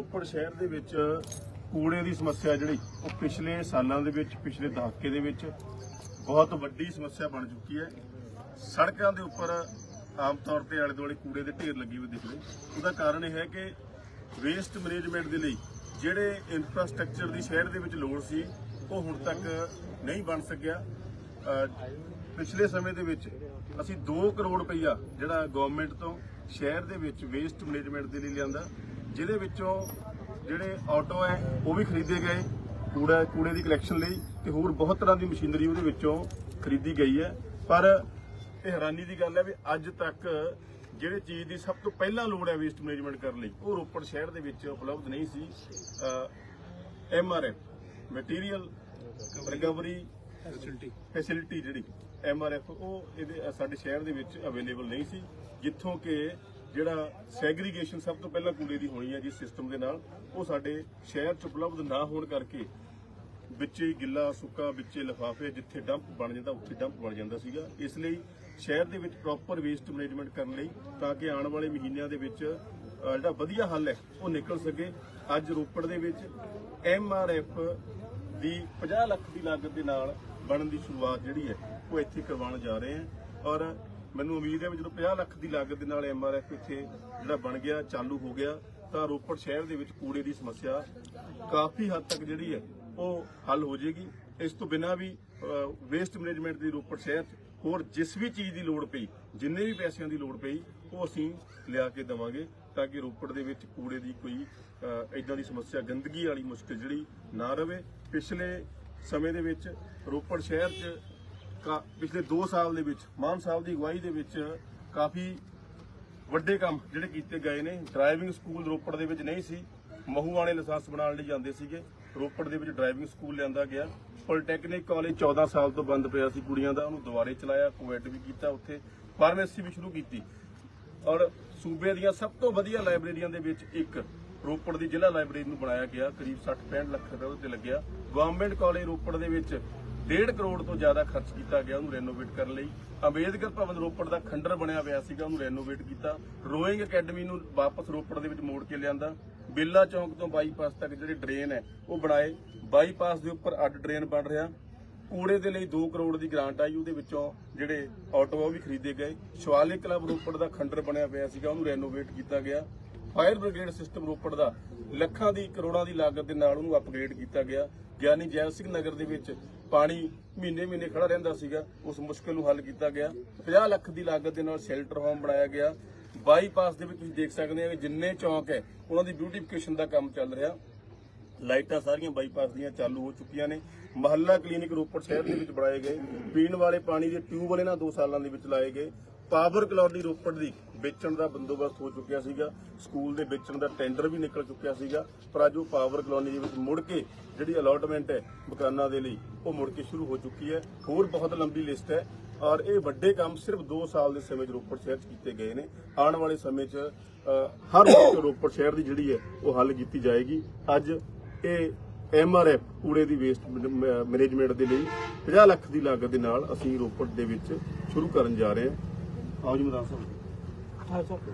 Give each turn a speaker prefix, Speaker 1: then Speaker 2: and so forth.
Speaker 1: ਰੋਪੜ ਸ਼ਹਿਰ ਦੇ ਵਿੱਚ ਕੂੜੇ ਦੀ ਸਮੱਸਿਆ ਜਿਹੜੀ, ਉਹ ਪਿਛਲੇ ਸਾਲਾਂ ਦੇ ਵਿੱਚ, ਪਿਛਲੇ ਦਹਾਕੇ ਦੇ ਵਿੱਚ ਬਹੁਤ ਵੱਡੀ ਸਮੱਸਿਆ ਬਣ ਚੁੱਕੀ ਹੈ। ਸੜਕਾਂ ਦੇ ਉੱਪਰ ਆਮ ਤੌਰ ਤੇ ਆਲੇ ਦੁਆਲੇ ਕੂੜੇ ਦੇ ਢੇਰ ਲੱਗੇ ਹੋਏ ਦਿਖਦੇ ਉਹਦਾ ਕਾਰਨ ਇਹ ਹੈ ਕਿ ਵੇਸਟ ਮੈਨੇਜਮੈਂਟ ਦੇ ਲਈ ਜਿਹੜੇ ਇਨਫਰਾਸਟ੍ਰਕਚਰ ਦੀ ਸ਼ਹਿਰ ਦੇ ਵਿੱਚ ਲੋੜ ਸੀ, ਉਹ ਹੁਣ ਤੱਕ ਨਹੀਂ ਬਣ ਸਕਿਆ। ਪਿਛਲੇ ਸਮੇਂ ਦੇ ਵਿੱਚ ਅਸੀਂ 2 ਕਰੋੜ ਰੁਪਈਆ ਜਿਹੜਾ ਗਵਰਨਮੈਂਟ ਤੋਂ ਸ਼ਹਿਰ ਦੇ ਵਿੱਚ ਵੇਸਟ ਮੈਨੇਜਮੈਂਟ ਦੇ ਲਈ ਲਿਆਂਦਾ। ਜਿਹਦੇ ਵਿੱਚੋਂ ਜਿਹੜੇ ਆਟੋ ਹੈ ਉਹ ਵੀ ਖਰੀਦੇ ਗਏ। ਕੂੜਾ ਕੂੜੇ ਦੀ ਕਲੈਕਸ਼ਨ ਲਈ ਤੇ ਹੋਰ ਬਹੁਤ ਤਰ੍ਹਾਂ ਦੀ ਮਸ਼ੀਨਰੀ ਉਹਦੇ ਵਿੱਚੋਂ ਖਰੀਦੀ ਗਈ ਹੈ। ਪਰ ਇਹ ਹੈਰਾਨੀ ਦੀ ਗੱਲ ਹੈ ਵੀ ਅੱਜ ਤੱਕ ਜਿਹੜੇ ਚੀਜ਼ ਦੀ ਸਭ ਤੋਂ ਪਹਿਲਾਂ ਲੋੜ ਹੈ ਵੇਸਟ ਮੈਨੇਜਮੈਂਟ ਕਰਨ ਲਈ ਉਹ ਰੋਪੜ ਸ਼ਹਿਰ ਦੇ ਵਿੱਚ ਉਪਲਬਧ ਨਹੀਂ ਸੀ। MRF material recovery facility facility ਜਿਹੜੀ ਐਮਆਰਐਫ ਉਹ ਇਹਦੇ ਸਾਡੇ ਸ਼ਹਿਰ ਦੇ ਵਿੱਚ ਅਵੇਲੇਬਲ ਨਹੀਂ ਸੀ ਜਿੱਥੋਂ ਕਿ ਜਿਹੜਾ ਸੈਗਰੀਗੇਸ਼ਨ ਸਭ ਤੋਂ ਪਹਿਲਾਂ ਕੂੜੇ ਦੀ ਹੋਣੀ ਹੈ ਜਿਸ ਸਿਸਟਮ ਦੇ ਨਾਲ, ਉਹ ਸਾਡੇ ਸ਼ਹਿਰ 'ਚ ਉਪਲਬਧ ਨਾ ਹੋਣ ਕਰਕੇ ਵਿੱਚੇ ਗਿੱਲਾ, ਸੁੱਕਾ, ਵਿੱਚੇ ਲਿਫਾਫੇ, ਜਿੱਥੇ ਡੰਪ ਬਣ ਜਾਂਦਾ, ਉੱਥੇ ਡੰਪ ਬਣ ਜਾਂਦਾ ਸੀਗਾ। ਇਸ ਲਈ ਸ਼ਹਿਰ ਦੇ ਵਿੱਚ ਪ੍ਰੋਪਰ ਵੇਸਟ ਮੈਨੇਜਮੈਂਟ ਕਰਨ ਲਈ ਤਾਂ ਕਿ ਆਉਣ ਵਾਲੇ ਮਹੀਨਿਆਂ ਦੇ ਵਿੱਚ ਜਿਹੜਾ ਵਧੀਆ ਹੱਲ ਹੈ, ਉਹ ਨਿਕਲ ਸਕੇ। ਅੱਜ ਰੋਪੜ ਦੇ ਵਿੱਚ ਐਮਆਰਐਫ ਦੀ 50 ਲੱਖ ਦੀ ਲਾਗਤ ਦੇ ਨਾਲ ਬਣਨ ਦੀ ਸ਼ੁਰੂਆਤ ਜਿਹੜੀ ਹੈ, ਉਹ ਇੱਥੇ ਕਰਵਾਉਣ ਜਾ ਰਹੇ ਹਾਂ। ਔਰ ਮੈਨੂੰ ਉਮੀਦ ਹੈ ਵੀ ਜਦੋਂ 50 ਲੱਖ ਦੀ ਲਾਗਤ ਦੇ ਨਾਲ ਐਮਆਰਐਫ ਇੱਥੇ ਜਿਹੜਾ ਬਣ ਗਿਆ, ਚਾਲੂ ਹੋ ਗਿਆ, ਤਾਂ ਰੋਪੜ ਸ਼ਹਿਰ ਦੇ ਵਿੱਚ ਕੂੜੇ ਦੀ ਸਮੱਸਿਆ ਕਾਫੀ ਹੱਦ ਤੱਕ ਜਿਹੜੀ ਹੈ ਉਹ ਹੱਲ ਹੋ ਜਾਏਗੀ। ਇਸ ਤੋਂ ਬਿਨਾਂ ਵੀ ਵੇਸਟ ਮੈਨੇਜਮੈਂਟ ਦੀ ਰੋਪੜ ਸ਼ਹਿਰ 'ਚ ਹੋਰ ਜਿਸ ਵੀ ਚੀਜ਼ ਦੀ ਲੋੜ ਪਈ, ਜਿੰਨੇ ਵੀ ਪੈਸਿਆਂ ਦੀ ਲੋੜ ਪਈ, ਉਹ ਅਸੀਂ ਲਿਆ ਕੇ ਦੇਵਾਂਗੇ ਤਾਂ ਕਿ ਰੋਪੜ ਦੇ ਵਿੱਚ ਕੂੜੇ ਦੀ ਕੋਈ ਇਦਾਂ ਦੀ ਸਮੱਸਿਆ, ਗੰਦਗੀ ਵਾਲੀ ਮੁਸ਼ਕਲ ਜਿਹੜੀ ਨਾ ਰਵੇ। ਪਿਛਲੇ ਸਮੇਂ ਦੇ ਵਿੱਚ ਰੋਪੜ ਸ਼ਹਿਰ 'ਚ ਪਿਛਲੇ 2 ਸਾਲ ਦੇ ਵਿੱਚ, ਮਾਨ ਸਾਹਿਬ ਦੀ ਅਗਵਾਈ ਦੇ ਵਿੱਚ ਕਾਫੀ ਵੱਡੇ ਕੰਮ ਜਿਹੜੇ ਕੀਤੇ ਗਏ ਨੇ। ਡਰਾਈਵਿੰਗ ਸਕੂਲ ਰੋਪੜ ਦੇ ਵਿੱਚ ਨਹੀਂ ਸੀ। ਮਹੂਵਾਣੇ ਲਾਇਸੈਂਸ ਬਣਾਉਣ ਲਈ ਜਾਂਦੇ ਸੀਗੇ। ਰੋਪੜ ਦੇ ਵਿੱਚ ਡਰਾਈਵਿੰਗ ਸਕੂਲ ਲਿਆਂਦਾ ਗਿਆ। ਪੋਲੀਟੈਕਨਿਕ ਕਾਲਜ 14 ਸਾਲ ਤੋਂ ਬੰਦ ਪਿਆ ਸੀ ਕੁੜੀਆਂ ਦਾ। ਉਹਨੂੰ ਦੁਬਾਰੇ ਚਲਾਇਆ ਕੋਵਿਡ ਵੀ ਕੀਤਾ ਉੱਥੇ। ਫਾਰਮੇਸੀ ਵੀ ਸ਼ੁਰੂ ਕੀਤੀ। ਔਰ ਸੂਬੇ ਦੀਆਂ ਸਭ ਤੋਂ ਵਧੀਆ ਲਾਇਬ੍ਰੇਰੀਆਂ ਦੇ ਵਿੱਚ ਇੱਕ ਰੋਪੜ ਦੀ ਜ਼ਿਲ੍ਹਾ ਲਾਇਬ੍ਰੇਰੀ ਨੂੰ ਬਣਾਇਆ ਗਿਆ। ਕਰੀਬ 60-65 ਲੱਖ ਰੁਪਏ ਉਹਦੇ ਲੱਗਿਆ। ਗਵਰਨਮੈਂਟ ਕਾਲਜ ਰੋਪੜ ਦੇ ਵਿੱਚ 1.5 ਕਰੋੜ ਤੋਂ ਜ਼ਿਆਦਾ ਖਰਚ ਕੀਤਾ ਗਿਆ ਉਹਨੂੰ ਰੈਨੋਵੇਟ ਕਰਨ ਲਈ। ਅੰਬੇਦਕਰ ਭਵਨ ਰੋਪੜ ਦਾ ਖੰਡਰ ਬਣਿਆ ਹੋਇਆ ਸੀਗਾ, ਉਹਨੂੰ ਰੈਨੋਵੇਟ ਕੀਤਾ। ਰੋਇੰਗ ਅਕੈਡਮੀ ਨੂੰ ਵਾਪਸ ਰੋਪੜ ਦੇ ਵਿੱਚ ਮੋੜ ਕੇ ਲਿਆਂਦਾ। ਬੇਲਾ ਚੌਂਕ ਤੋਂ ਬਾਈਪਾਸ ਤੱਕ ਜਿਹੜੇ ਡਰੇਨ ਹੈ, ਉਹ ਬਣਾਏ। ਬਾਈਪਾਸ ਦੇ ਉੱਪਰ ਅੱਡ ਡਰੇਨ ਬਣ ਰਿਹਾ। ਕੂੜੇ ਦੇ ਲਈ 2 ਕਰੋੜ ਦੀ ਗ੍ਰਾਂਟ ਆਈ, ਉਹਦੇ ਵਿੱਚੋਂ ਜਿਹੜੇ ਆਟੋ ਉਹ ਵੀ ਖਰੀਦੇ ਗਏ। ਸ਼ਿਵਾਲਿਕ ਕਲੱਬ ਰੋਪੜ ਦਾ ਖੰਡਰ ਬਣਿਆ ਪਿਆ ਸੀਗਾ, ਉਹਨੂੰ ਰੈਨੋਵੇਟ ਕੀਤਾ ਗਿਆ। ਫਾਇਰ ਬ੍ਰਿਗੇਡ ਸਿਸਟਮ ਰੋਪੜ ਦਾ ਲੱਖਾਂ ਦੀ, ਕਰੋੜਾਂ ਦੀ ਲਾਗਤ ਦੇ ਨਾਲ ਉਹਨੂੰ ਅਪਗ੍ਰੇਡ ਕੀਤਾ ਗਿਆ। ਗਿਆਨੀ ਜੈਲ ਸਿੰਘ ਨਗਰ ਦੇ ਵਿੱਚ ਪਾਣੀ ਮਹੀਨੇ ਮਹੀਨੇ ਖੜਾ ਰਹਿੰਦਾ ਸੀਗਾ। ਉਸ ਮੁਸ਼ਕਲ ਨੂੰ ਹੱਲ ਕੀਤਾ ਗਿਆ। 50 ਲੱਖ ਦੀ ਲਾਗਤ ਦੇ ਨਾਲ ਸ਼ੈਲਟਰ ਹੋਮ ਬਣਾਇਆ ਗਿਆ। ਬਾਈਪਾਸ ਦੇ ਵਿੱਚ ਤੁਸੀਂ ਦੇਖ ਸਕਦੇ ਹੋ ਕਿ ਜਿੰਨੇ ਚੌਂਕ ਹੈ, ਉਹਨਾਂ ਦੀ ਬਿਊਟੀਫਿਕੇਸ਼ਨ ਦਾ ਕੰਮ ਚੱਲ ਰਿਹਾ। ਲਾਈਟਾਂ ਸਾਰੀਆਂ ਬਾਈਪਾਸ ਦੀਆਂ ਚਾਲੂ ਹੋ ਚੁੱਕੀਆਂ ਨੇ। ਮਹੱਲਾ ਕਲੀਨਿਕ ਰੋਪੜ ਸ਼ਹਿਰ ਦੇ ਵਿੱਚ ਬਣਾਏ ਗਏ। ਪੀਣ ਵਾਲੇ ਪਾਣੀ ਦੇ ਟਿਊਬ ਇਹਨਾਂ 2 ਸਾਲਾਂ ਦੇ ਵਿੱਚ ਲਾਏ ਗਏ। ਪਾਵਰ ਕਲੋਨੀ ਰੋਪੜ ਦੀ ਵੇਚਣ ਦਾ ਬੰਦੋਬਸਤ ਹੋ ਚੁੱਕਿਆ ਸੀਗਾ। ਸਕੂਲ ਦੇ ਵੇਚਣ ਦਾ ਟੈਂਡਰ ਵੀ ਨਿਕਲ ਚੁੱਕਿਆ ਸੀਗਾ। ਪਰ ਅੱਜ ਉਹ ਪਾਵਰ ਕਲੋਨੀ ਦੇ ਵਿੱਚ ਮੁੜ ਕੇ ਜਿਹੜੀ ਅਲਾਟਮੈਂਟ ਹੈ ਮਕਾਨਾਂ ਦੇ ਲਈ, ਉਹ ਮੁੜ ਕੇ ਸ਼ੁਰੂ ਹੋ ਚੁੱਕੀ ਹੈ। ਹੋਰ ਬਹੁਤ ਲੰਬੀ ਲਿਸਟ ਹੈ। ਔਰ ਇਹ ਵੱਡੇ ਕੰਮ ਸਿਰਫ 2 ਸਾਲ ਦੇ ਸਮੇਂ 'ਚ ਰੋਪੜ ਸ਼ਹਿਰ 'ਚ ਕੀਤੇ ਗਏ ਨੇ। ਆਉਣ ਵਾਲੇ ਸਮੇਂ 'ਚ ਹਰ ਰੋਪੜ ਸ਼ਹਿਰ ਦੀ ਜਿਹੜੀ ਹੈ, ਉਹ ਹੱਲ ਕੀਤੀ ਜਾਏਗੀ। ਅੱਜ ਇਹ ਐਮਆਰਐਫ ਕੂੜੇ ਦੀ ਵੇਸਟ ਮੈਨੇਜਮੈਂਟ ਦੇ ਲਈ 50 ਲੱਖ ਦੀ ਲਾਗਤ ਦੇ ਨਾਲ ਅਸੀਂ ਰੋਪੜ ਦੇ ਵਿੱਚ ਸ਼ੁਰੂ ਕਰਨ ਜਾ ਰਹੇ ਹਾਂ। ਆਓ ਜੀ ਮੈਦਾਨ ਸਾਹਿਬ